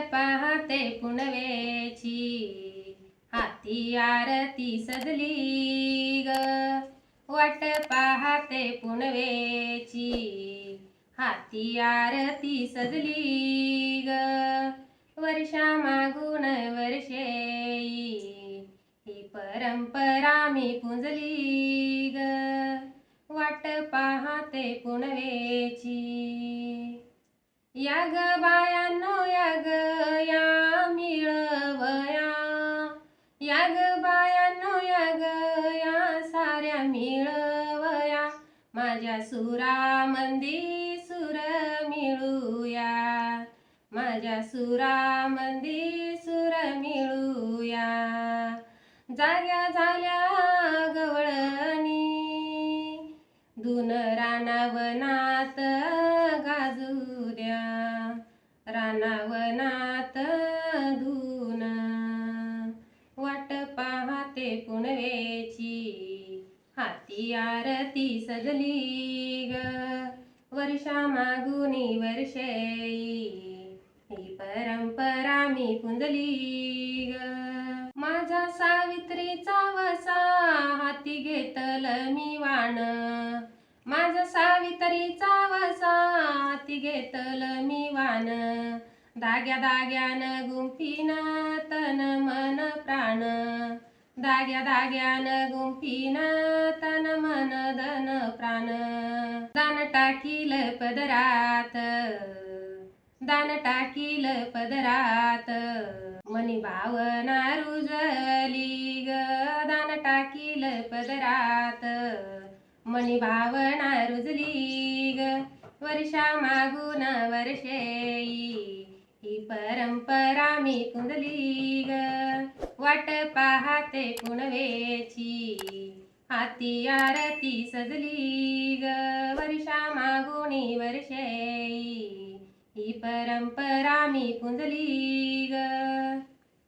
पाहते पुनवेची हाती आरती सजली ग. वाट पाहते पुनवेची हाती आरती सजली ग. वर्षा मागून वर्षेई ही परंपरा मी पुंजली ग. वाट पाहते पुनवेची या ग बायांनो या या ग बायांनो या ग या साऱ्या मिळवया. माझ्या सुरामंदी सुर मिळूया. माझ्या सुरा मंदी सुर मिळूया. जाग्या झाल्या गवळणी धुन रानावनात गाजू द्या. रानावनात धू पाहते पुनवेची. हाती आरती सजली ग. वर्षा मागुनी वर्षेई. ही परंपरा मी पुंजली ग. माझा सावित्रीचा वसा हाती घेतल मी वाण. माझा सावित्रीचा वसा हाती घेतल मी वाण. दाग्या दाग्यान गुंफीन तन मन प्राण. दाग्या दाग्यान गुंफीन तन मन धन प्राण दान टाकील पदरात दान टाकील पदरात मनी भावना रुजली ग दान टाकील पदरात मनी भावना रुजली ग वर्षा मागून वर्षेई परंपरा मी कुंदली ग वाट पाहते कुणवेची हाती आरती सजली ग वर्षा मागुणी वर्षेई. ही परंपरा मी पुंजली ग